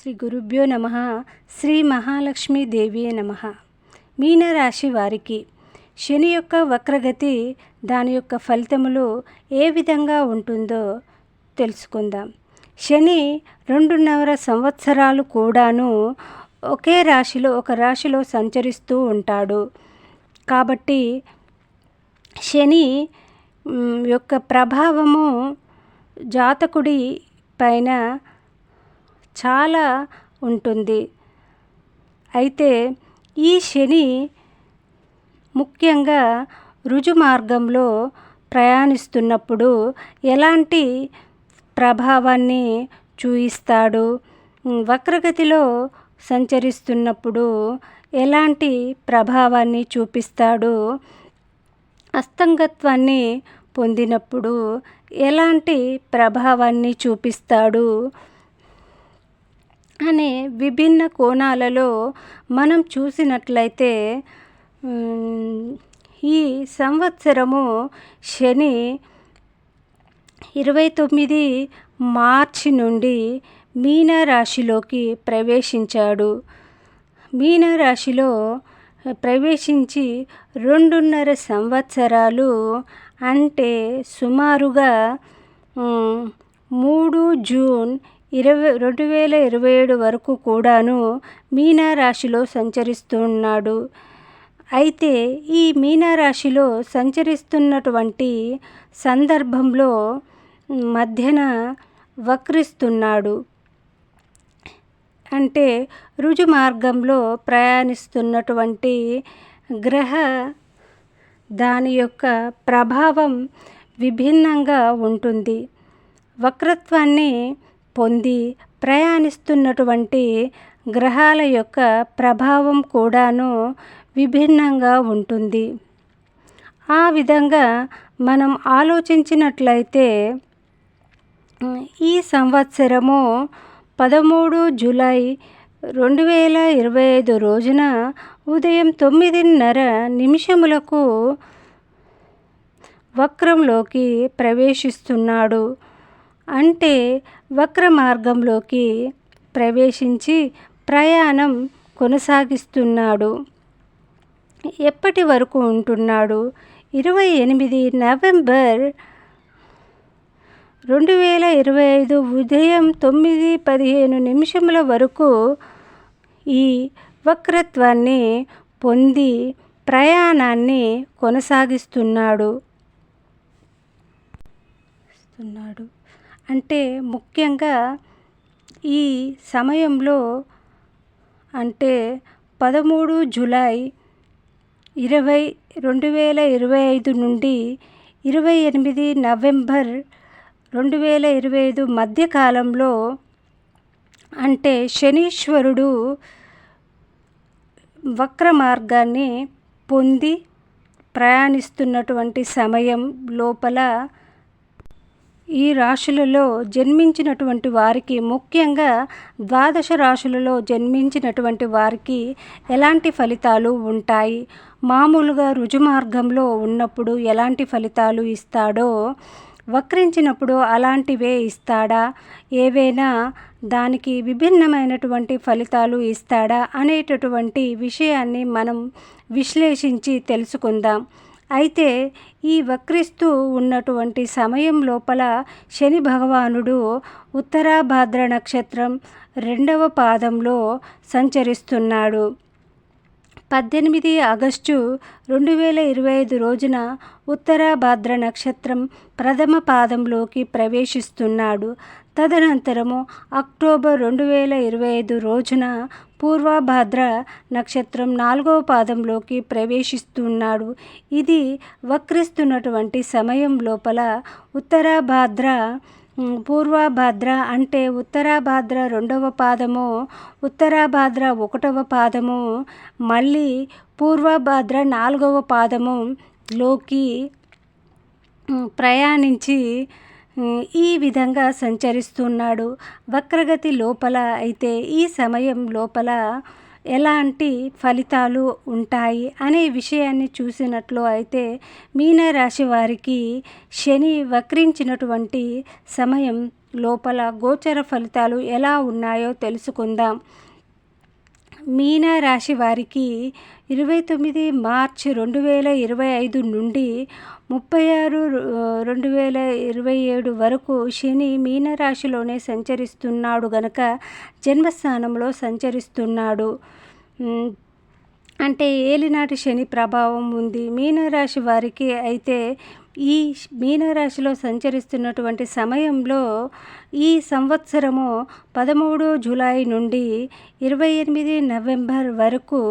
శ్రీ గురుభ్యో నమ. శ్రీ మహాలక్ష్మీదేవి నమ. మీనరాశి వారికి శని యొక్క వక్రగతి దాని యొక్క ఫలితములు ఏ విధంగా ఉంటుందో తెలుసుకుందాం. శని రెండున్నర సంవత్సరాలు కూడాను ఒకే రాశిలో ఒక రాశిలో సంచరిస్తూ ఉంటాడు. కాబట్టి శని యొక్క ప్రభావము జాతకుడి పైన చాలా ఉంటుంది. అయితే ఈ శని ముఖ్యంగా రుజు మార్గంలో ప్రయాణిస్తున్నప్పుడు ఎలాంటి ప్రభావాన్ని చూయిస్తాడు? వక్రగతిలో సంచరిస్తున్నప్పుడు ఎలాంటి ప్రభావాన్ని చూపిస్తాడు? అస్తంగత్వాన్ని పొందినప్పుడు ఎలాంటి ప్రభావాన్ని చూపిస్తాడు? అనే విభిన్న కోణాలలో మనం చూసినట్లయితే ఈ సంవత్సరము శని ఇరవై తొమ్మిది మార్చి నుండి మీనరాశిలోకి ప్రవేశించాడు. మీనరాశిలో ప్రవేశించి రెండున్నర సంవత్సరాలు అంటే సుమారుగా మూడు జూన్ ఇరవై రెండు వేల ఇరవై ఏడు వరకు కూడాను మీనారాశిలో సంచరిస్తున్నాడు. అయితే ఈ మీనారాశిలో సంచరిస్తున్నటువంటి సందర్భంలో మధ్యన వక్రిస్తున్నాడు. అంటే రుజు మార్గంలో ప్రయాణిస్తున్నటువంటి గ్రహ దాని యొక్క ప్రభావం విభిన్నంగా ఉంటుంది. వక్రత్వాన్ని పొంది ప్రయాణిస్తున్నటువంటి గ్రహాల యొక్క ప్రభావం కూడాను విభిన్నంగా ఉంటుంది. ఆ విధంగా మనం ఆలోచించినట్లయితే ఈ సంవత్సరము పదమూడు జూలై రెండు వేల ఇరవై ఐదు రోజున ఉదయం తొమ్మిదిన్నర నిమిషములకు వక్రంలోకి ప్రవేశిస్తున్నాడు. అంటే వక్ర మార్గంలోకి ప్రవేశించి ప్రయాణం కొనసాగిస్తున్నాడు. ఎప్పటి వరకు ఉంటున్నాడు? ఇరవై ఎనిమిది నవంబర్ రెండు వేల ఇరవై ఐదు ఉదయం తొమ్మిది పదిహేను నిమిషముల వరకు ఈ వక్రత్వాన్ని పొంది ప్రయాణాన్ని కొనసాగిస్తున్నాడు. అంటే ముఖ్యంగా ఈ సమయంలో అంటే పదమూడు జులై ఇరవై రెండు వేల ఇరవై ఐదు నుండి ఇరవై ఎనిమిది నవంబర్ రెండు వేల ఇరవై ఐదు మధ్యకాలంలో అంటే శనీశ్వరుడు వక్ర మార్గాన్ని పొంది ప్రయాణిస్తున్నటువంటి సమయం లోపల ఈ రాశులలో జన్మించినటువంటి వారికి ముఖ్యంగా ద్వాదశ రాశులలో జన్మించినటువంటి వారికి ఎలాంటి ఫలితాలు ఉంటాయి? మామూలుగా రుజుమార్గంలో ఉన్నప్పుడు ఎలాంటి ఫలితాలు ఇస్తాడో వక్రించినప్పుడు అలాంటివే ఇస్తాడా? ఏవైనా దానికి విభిన్నమైనటువంటి ఫలితాలు ఇస్తాడా అనేటటువంటి విషయాన్ని మనం విశ్లేషించి తెలుసుకుందాం. అయితే ఈ వక్రిస్తూ ఉన్నటువంటి సమయం లోపల శని భగవానుడు ఉత్తరాభాద్ర నక్షత్రం రెండవ పాదంలో సంచరిస్తున్నాడు. పద్దెనిమిది ఆగస్టు రెండు వేల ఇరవై ఐదు రోజున ఉత్తరాభాద్ర నక్షత్రం ప్రథమ పాదంలోకి ప్రవేశిస్తున్నాడు. తదనంతరము అక్టోబర్ రెండు వేల ఇరవై ఐదు రోజున పూర్వభాద్ర నక్షత్రం నాలుగవ పాదంలోకి ప్రవేశిస్తున్నాడు. ఇది వక్రిస్తున్నటువంటి సమయం లోపల ఉత్తరాభాద్ర ఉమ్, పూర్వభాద్ర అంటే ఉత్తరాభాద్ర రెండవ పాదము ఉత్తరాభాద్ర ఒకటవ పాదము మళ్ళీ పూర్వభాద్ర నాలుగవ పాదము లోకి ప్రయాణించి ఈ విధంగా సంచరిస్తున్నాడు. వక్రగతి లోపల అయితే ఈ సమయం లోపల ఎలాంటి ఫలితాలు ఉంటాయి అనే విషయాన్ని చూసినట్లు అయితే మీనరాశి వారికి శని వక్రించినటువంటి సమయం లోపల గోచర ఫలితాలు ఎలా ఉన్నాయో తెలుసుకుందాం. మీన రాశి వారికి ఇరవై తొమ్మిది మార్చి రెండు వేల ఇరవై ఐదు నుండి ముప్పై ఆరు రెండు వేల ఇరవై ఏడు వరకు శని మీనరాశిలోనే సంచరిస్తున్నాడు గనక జన్మస్థానంలో సంచరిస్తున్నాడు. అంటే ఏలినాటి శని ప్రభావం ఉంది. మీనరాశి వారికి అయితే ఈ మీనరాశిలో సంచరిస్తున్నటువంటి సమయంలో ఈ సంవత్సరము పదమూడు జూలై నుండి ఇరవై ఎనిమిది నవంబర్ వరకు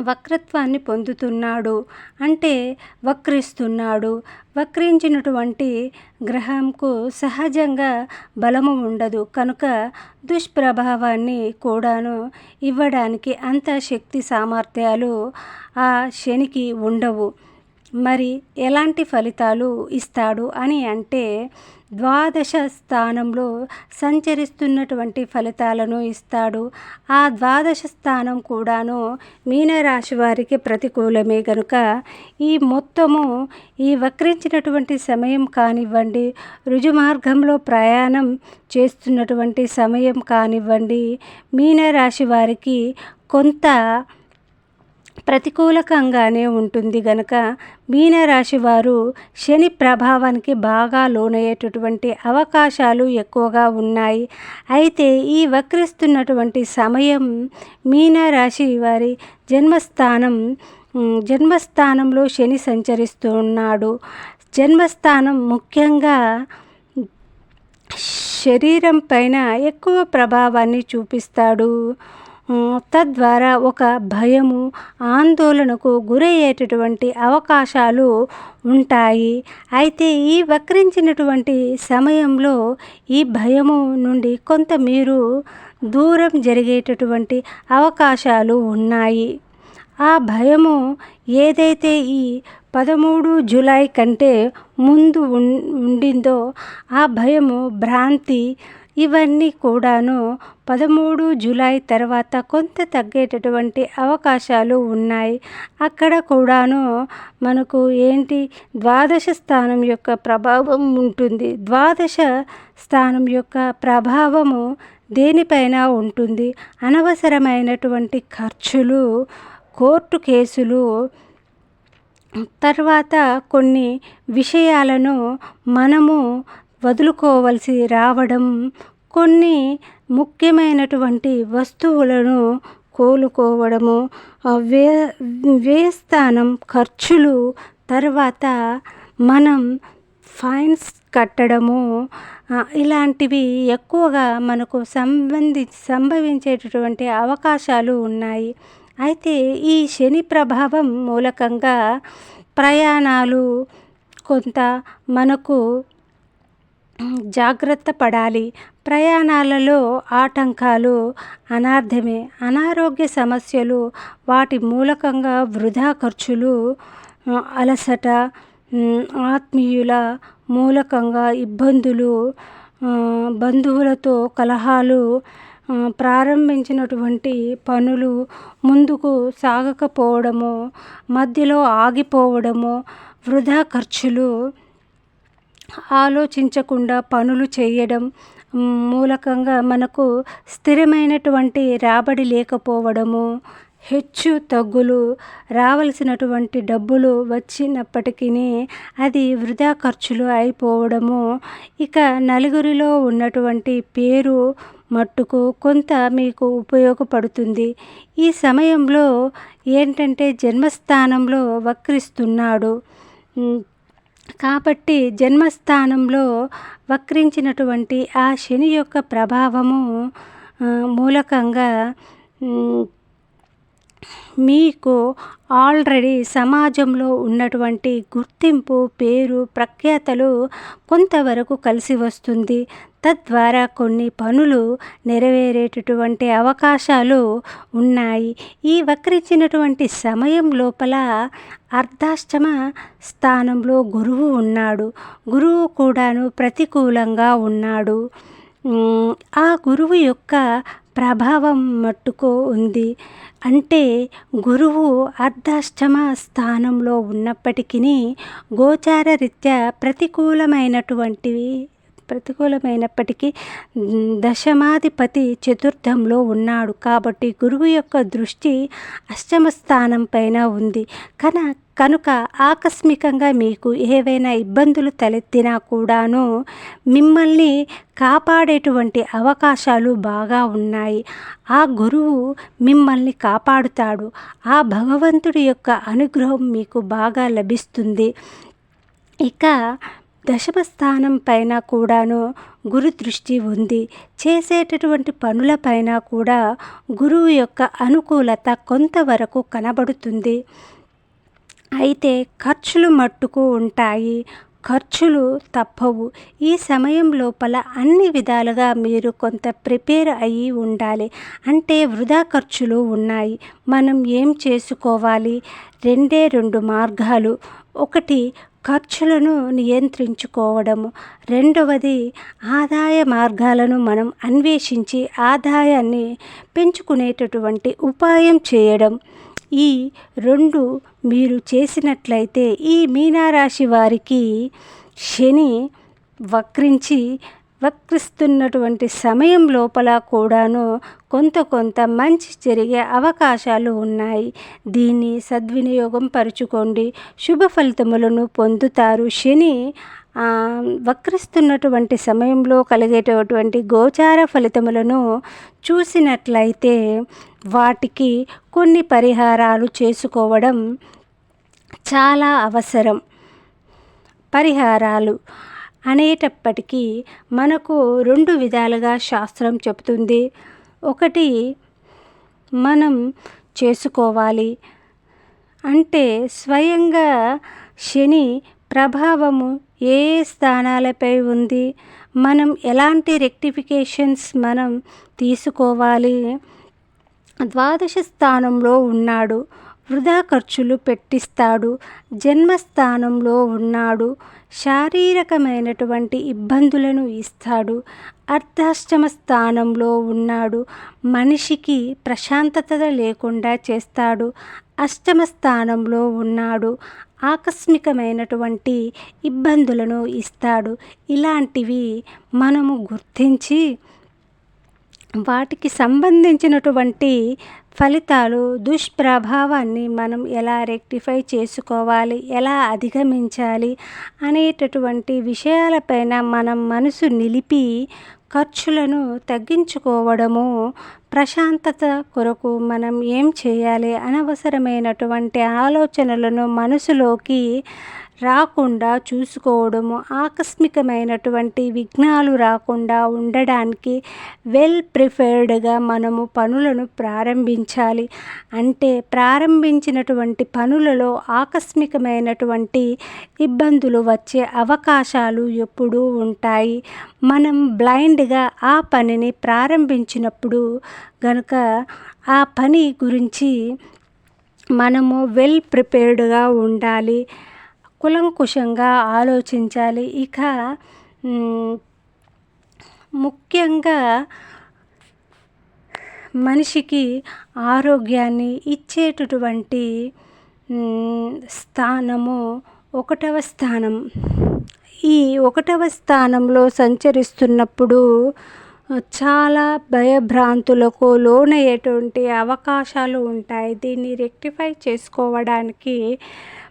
వక్రత్వాన్ని పొందుతున్నాడు. అంటే వక్రిస్తున్నాడు. వక్రించినటువంటి గ్రహంకు సహజంగా బలము ఉండదు. కనుక దుష్ప్రభావాన్ని కూడాను ఇవ్వడానికి అంత శక్తి సామర్థ్యాలు ఆ శనికి ఉండవు. మరి ఎలాంటి ఫలితాలు ఇస్తాడు అని అంటే ద్వాదశ స్థానంలో సంచరిస్తున్నటువంటి ఫలితాలను ఇస్తాడు. ఆ ద్వాదశ స్థానం కూడాను మీనరాశి వారికి ప్రతికూలమే కనుక ఈ మొత్తము ఈ వక్రించినటువంటి సమయం కానివ్వండి రుజుమార్గంలో ప్రయాణం చేస్తున్నటువంటి సమయం కానివ్వండి మీనరాశి వారికి కొంత ప్రతికూలకంగానే ఉంటుంది గనక మీనరాశి వారు శని ప్రభావానికి బాగా లోనయ్యేటటువంటి అవకాశాలు ఎక్కువగా ఉన్నాయి. అయితే ఈ వక్రిస్తున్నటువంటి సమయం మీనరాశి వారి జన్మస్థానం జన్మస్థానంలో శని సంచరిస్తూ ఉన్నాడు జన్మస్థానం ముఖ్యంగా శరీరం పైన ఎక్కువ ప్రభావాన్ని చూపిస్తాడు. తద్వారా ఒక భయము ఆందోళనకు గురయ్యేటటువంటి అవకాశాలు ఉంటాయి. అయితే ఈ వక్రించినటువంటి సమయంలో ఈ భయము నుండి కొంత మీరు దూరం జరిగేటటువంటి అవకాశాలు ఉన్నాయి. ఆ భయము ఏదైతే ఈ పదమూడు జూలై కంటే ముందు ఉండిందో ఆ భయము భ్రాంతి ఇవన్నీ కూడాను పదమూడు జూలై తర్వాత కొంత తగ్గేటటువంటి అవకాశాలు ఉన్నాయి. అక్కడ కూడాను మనకు ఏంటి? ద్వాదశ స్థానం యొక్క ప్రభావం ఉంటుంది. ద్వాదశ స్థానం యొక్క ప్రభావము దేనిపైన ఉంటుంది. అనవసరమైనటువంటి ఖర్చులు కోర్టు కేసులు తర్వాత కొన్ని విషయాలను మనము వదులుకోవలసి రావడం కొన్ని ముఖ్యమైనటువంటి వస్తువులను కోలుకోవడము వే వ్యయస్థానం ఖర్చులు తర్వాత మనం ఫైన్స్ కట్టడము ఇలాంటివి ఎక్కువగా మనకు సంబంధి సంభవించేటటువంటి అవకాశాలు ఉన్నాయి. అయితే ఈ శని ప్రభావం మూలకంగా ప్రయాణాలు కొంత మనకు జాగ్రత్త పడాలి. ప్రయాణాలలో ఆటంకాలు అనార్థమే అనారోగ్య సమస్యలు వాటి మూలకంగా వృధా ఖర్చులు అలసట ఆత్మీయుల మూలకంగా ఇబ్బందులు బంధువులతో కలహాలు ప్రారంభించినటువంటి పనులు ముందుకు సాగకపోవడము మధ్యలో ఆగిపోవడము వృధా ఖర్చులు ఆలోచించకుండా పనులు చేయడం మూలకంగా మనకు స్థిరమైనటువంటి రాబడి లేకపోవడము హెచ్చు తగ్గులు రావలసినటువంటి డబ్బులు వచ్చినప్పటికీ అది వృధా ఖర్చులు అయిపోవడము. ఇక నలుగురిలో ఉన్నటువంటి పేరు మట్టుకు కొంత మీకు ఉపయోగపడుతుంది. ఈ సమయంలో ఏంటంటే జన్మస్థానంలో వక్రిస్తున్నాడు. కాబట్టి జన్మస్థానంలో వక్రించినటువంటి ఆ శని యొక్క ప్రభావము మూలకంగా మీకు ఆల్రెడీ సమాజంలో ఉన్నటువంటి గుర్తింపు పేరు ప్రఖ్యాతలు కొంతవరకు కలిసి వస్తుంది. తద్వారా కొన్ని పనులు నెరవేరేటటువంటి అవకాశాలు ఉన్నాయి. ఈ వక్రించినటువంటి సమయం లోపల అర్ధాష్టమ స్థానంలో గురువు ఉన్నాడు. గురువు కూడాను ప్రతికూలంగా ఉన్నాడు. ఆ గురువు యొక్క ప్రభావం మట్టుకు ఉంది. అంటే గురువు అర్ధాష్టమ స్థానంలో ఉన్నప్పటికీ గోచార రీత్యా ప్రతికూలమైనటువంటివి ప్రతికూలమైనప్పటికీ దశమాధిపతి చతుర్థంలో ఉన్నాడు. కాబట్టి గురువు యొక్క దృష్టి అష్టమ స్థానం పైన ఉంది. కన కనుక ఆకస్మికంగా మీకు ఏవైనా ఇబ్బందులు తలెత్తినా కూడాను మిమ్మల్ని కాపాడేటువంటి అవకాశాలు బాగా ఉన్నాయి. ఆ గురువు మిమ్మల్ని కాపాడుతాడు. ఆ భగవంతుడి యొక్క అనుగ్రహం మీకు బాగా లభిస్తుంది. ఇక దశమ స్థానం పైన కూడాను గురు దృష్టి ఉంది. చేసేటటువంటి పనులపైన కూడా గురువు యొక్క అనుకూలత కొంతవరకు కనబడుతుంది. అయితే ఖర్చులు మట్టుకు ఉంటాయి. ఖర్చులు తప్పవు. ఈ సమయం లోపల అన్ని విధాలుగా మీరు కొంత ప్రిపేర్ అయ్యి ఉండాలి. అంటే వృధా ఖర్చులు ఉన్నాయి. మనం ఏం చేసుకోవాలి? రెండే రెండు మార్గాలు. ఒకటి ఖర్చులను నియంత్రించుకోవడము. రెండవది ఆదాయ మార్గాలను మనం అన్వేషించి ఆదాయాన్ని పెంచుకునేటటువంటి ఉపాయం చేయడం. ఈ రెండు మీరు చేసినట్లయితే ఈ మీనారాశి వారికి శని వక్రించి వక్రిస్తున్నటువంటి సమయం లోపల కూడాను కొంత కొంత మంచి జరిగే అవకాశాలు ఉన్నాయి. దీన్ని సద్వినియోగం పరుచుకోండి. శుభ ఫలితములను పొందుతారు. శని వక్రిస్తున్నటువంటి సమయంలో కలిగేటటువంటి గోచార ఫలితములను చూసినట్లయితే వాటికి కొన్ని పరిహారాలు చేసుకోవడం చాలా అవసరం. పరిహారాలు. అనేటప్పటికీ మనకు రెండు విధాలుగా శాస్త్రం చెబుతుంది. ఒకటి మనం చేసుకోవాలి. అంటే స్వయంగా శని ప్రభావము ఏ స్థానాలపై ఉంది మనం ఎలాంటి రెక్టిఫికేషన్స్ మనం తీసుకోవాలి. ద్వాదశ స్థానంలో ఉన్నాడు వృధా ఖర్చులు పెట్టిస్తాడు జన్మస్థానంలో ఉన్నాడు శారీరకమైనటువంటి ఇబ్బందులను ఇస్తాడు. అర్ధాష్టమ స్థానంలో ఉన్నాడు. మనిషికి ప్రశాంతత లేకుండా చేస్తాడు. అష్టమ స్థానంలో ఉన్నాడు. ఆకస్మికమైనటువంటి ఇబ్బందులను ఇస్తాడు. ఇలాంటివి మనము గుర్తించి వాటికి సంబంధించినటువంటి ఫలితాలు దుష్ప్రభావాన్ని మనం ఎలా రెక్టిఫై చేసుకోవాలి ఎలా అధిగమించాలి అనేటటువంటి విషయాలపైన మనం మనసు నిలిపి ఖర్చులను తగ్గించుకోవడము ప్రశాంతత కొరకు మనం ఏం చేయాలి అనవసరమైనటువంటి ఆలోచనలను మనసులోకి రాకుండా చూసుకోవడము ఆకస్మికమైనటువంటి విఘ్నాలు రాకుండా ఉండడానికి వెల్ ప్రిపేర్డ్గా మనము పనులను ప్రారంభించాలి. అంటే ప్రారంభించినటువంటి పనులలో ఆకస్మికమైనటువంటి ఇబ్బందులు వచ్చే అవకాశాలు ఎప్పుడూ ఉంటాయి. మనం బ్లైండ్గా ఆ పనిని ప్రారంభించినప్పుడు గనుక ఆ పని గురించి మనము వెల్ ప్రిపేర్డ్గా ఉండాలి. కులంకుశంగా ఆలోచించాలి. ఇక ముఖ్యంగా మనిషికి ఆరోగ్యాన్ని ఇచ్చేటటువంటి స్థానము ఒకటవ స్థానం. ఈ ఒకటవ స్థానంలో సంచరిస్తున్నప్పుడు చాలా భయభ్రాంతులకు లోనయ్యేటువంటి అవకాశాలు ఉంటాయి. దీన్ని రెక్టిఫై చేసుకోవడానికి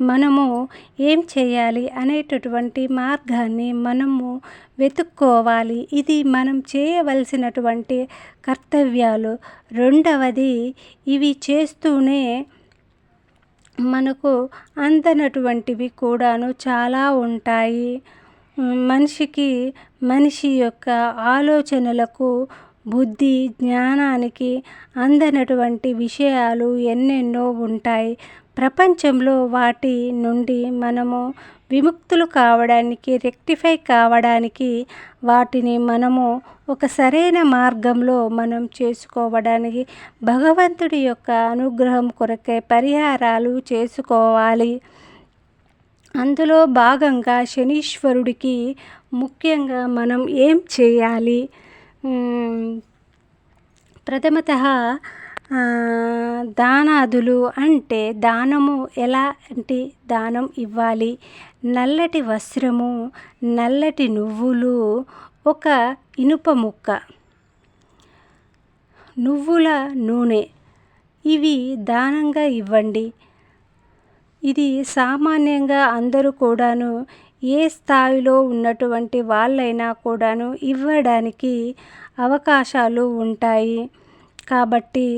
మనము ఏం చేయాలి అనేటటువంటి మార్గాన్ని మనము వెతుక్కోవాలి. ఇది మనం చేయవలసినటువంటి కర్తవ్యాలు. రెండవది ఇవి చేస్తూనే మనకు అందనటువంటివి కూడాను చాలా ఉంటాయి. మనిషికి మనిషి యొక్క ఆలోచనలకు బుద్ధి జ్ఞానానికి అందనటువంటి విషయాలు ఎన్నెన్నో ఉంటాయి. ప్రపంచంలో వాటి నుండి మనము విముక్తులు కావడానికి రెక్టిఫై కావడానికి వాటిని మనము ఒక సరైన మార్గంలో మనం చేసుకోవడానికి భగవంతుడి యొక్క అనుగ్రహం కొరకే పరిహారాలు చేసుకోవాలి. అందులో భాగంగా శనీశ్వరుడికి ముఖ్యంగా మనం ఏం చేయాలి? ప్రథమత దానాదులు అంటే దానము ఎలాంటి దానం ఇవ్వాలి. నల్లటి వస్త్రము నల్లటి నువ్వులు ఒక ఇనుప ముక్క నువ్వుల నూనె. ఇవి దానంగా ఇవ్వండి. ఇది సామాన్యంగా అందరూ కూడాను ఏ స్థాయిలో ఉన్నటువంటి వాళ్ళైనా కూడాను ఇవ్వడానికి అవకాశాలు ఉంటాయి. కాబట్టి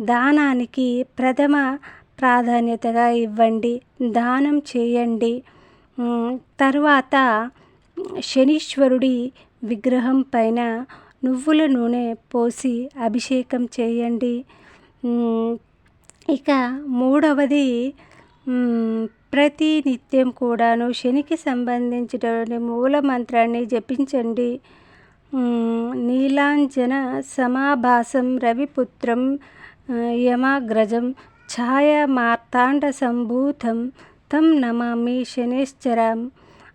దానానికి ప్రథమ ప్రాధాన్యతగా ఇవ్వండి. దానం చేయండి. తర్వాత శనీశ్వరుడి విగ్రహం పైన నువ్వుల నూనె పోసి అభిషేకం చేయండి. ఇక మూడవది ప్రతి నిత్యం కూడాను శనికి సంబంధించిన మూల మంత్రాన్ని జపించండి. నీలాంజన సమాభాసం రవిపుత్రం యమాగ్రజం ఛాయ మార్తాండ సంభూతం తం నమామి శనేశ్చరం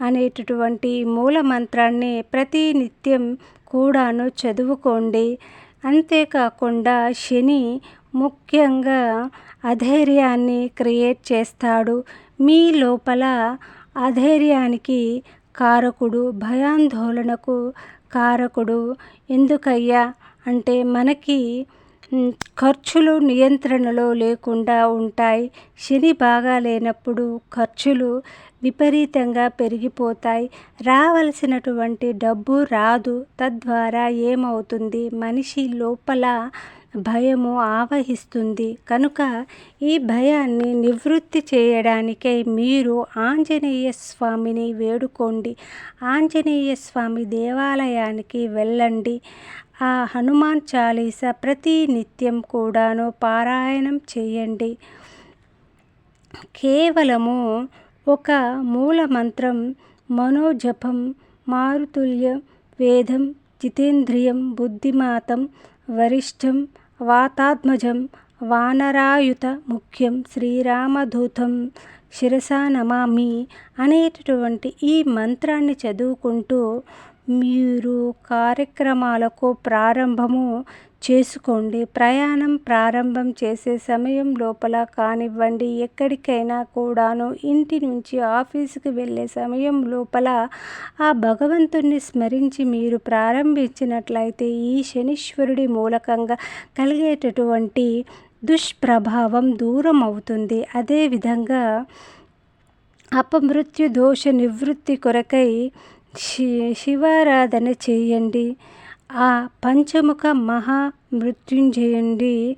అనేటటువంటి మూల మంత్రాన్ని ప్రతి నిత్యం కూడాను చదువుకోండి. అంతేకాకుండా శని ముఖ్యంగా అధైర్యాన్ని క్రియేట్ చేస్తాడు. మీ లోపల అధైర్యానికి కారకుడు భయాందోళనకు కారకుడు. ఎందుకయ్యా? అంటే మనకి ఖర్చులు నియంత్రణలో లేకుండా ఉంటాయి. శని బాగా లేనప్పుడు ఖర్చులు విపరీతంగా పెరిగిపోతాయి. రావలసినటువంటి డబ్బు రాదు. తద్వారా ఏమవుతుంది? మనిషి లోపల భయము ఆవహిస్తుంది. కనుక ఈ భయాన్ని నివృత్తి చేయడానికై మీరు ఆంజనేయ స్వామిని వేడుకోండి. ఆంజనేయ స్వామి దేవాలయానికి వెళ్ళండి. ఆ హనుమాన్ చాలీస ప్రతి నిత్యం కూడాను పారాయణం చేయండి. కేవలము ఒక మూల మంత్రం మనోజపం మారుతుల్య వేదం జితేంద్రియం బుద్ధిమాతం వరిష్టం వాతాత్మజం వానరాయుత ముఖ్యం శ్రీరామదూతం శిరసా నమామి అనేటటువంటి ఈ మంత్రాన్ని చదువుకుంటూ మీరు కార్యక్రమాలకు ప్రారంభము చేసుకోండి. ప్రయాణం ప్రారంభం చేసే సమయం లోపల కానివ్వండి. ఎక్కడికైనా కూడాను ఇంటి నుంచి ఆఫీసుకు వెళ్ళే సమయం లోపల ఆ భగవంతుణ్ణి స్మరించి మీరు ప్రారంభించినట్లయితే ఈ శనీశ్వరుడి మూలకంగా కలిగేటటువంటి దుష్ప్రభావం దూరం అవుతుంది. అదేవిధంగా అపమృత్యు దోష నివృత్తి కొరకై శి శివారాధన చేయండి. ఆ పంచముఖ మహా మృత్యుంజయుండి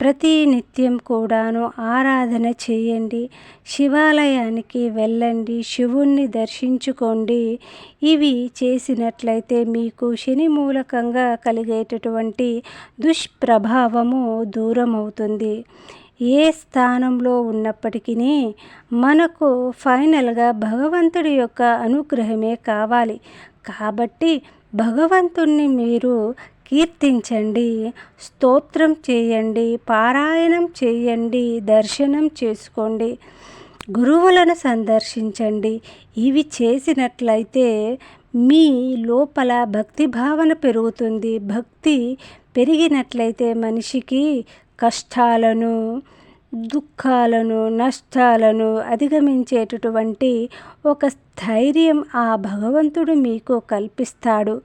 ప్రతి నిత్యం కూడాను ఆరాధన చేయండి. శివాలయానికి వెళ్ళండి. శివుణ్ణి దర్శించుకోండి. ఇవి చేసినట్లయితే మీకు శని మూలకంగా కలిగేటటువంటి దుష్ప్రభావము దూరం అవుతుంది ఏ స్థానంలో ఉన్నప్పటికీ మనకు ఫైనల్గా భగవంతుడి యొక్క అనుగ్రహమే కావాలి. కాబట్టి భగవంతుణ్ణి మీరు కీర్తించండి స్తోత్రం చేయండి పారాయణం చేయండి దర్శనం చేసుకోండి గురువులను సందర్శించండి. ఇవి చేసినట్లయితే మీ లోపల భక్తి భావన పెరుగుతుంది. భక్తి పెరిగినట్లయితే మనిషికి కష్టాలను దుఃఖాలను నష్టాలను అధిగమించేటటువంటి ఒక స్థైర్యం ఆ భగవంతుడు మీకు కల్పిస్తాడు.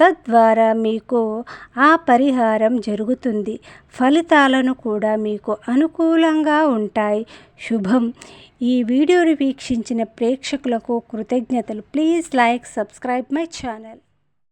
తద్వారా మీకు ఆ పరిహారం జరుగుతుంది. ఫలితాలను కూడా మీకు అనుకూలంగా ఉంటాయి. శుభం. ఈ వీడియోని వీక్షించిన ప్రేక్షకులకు కృతజ్ఞతలు. Please like subscribe my channel.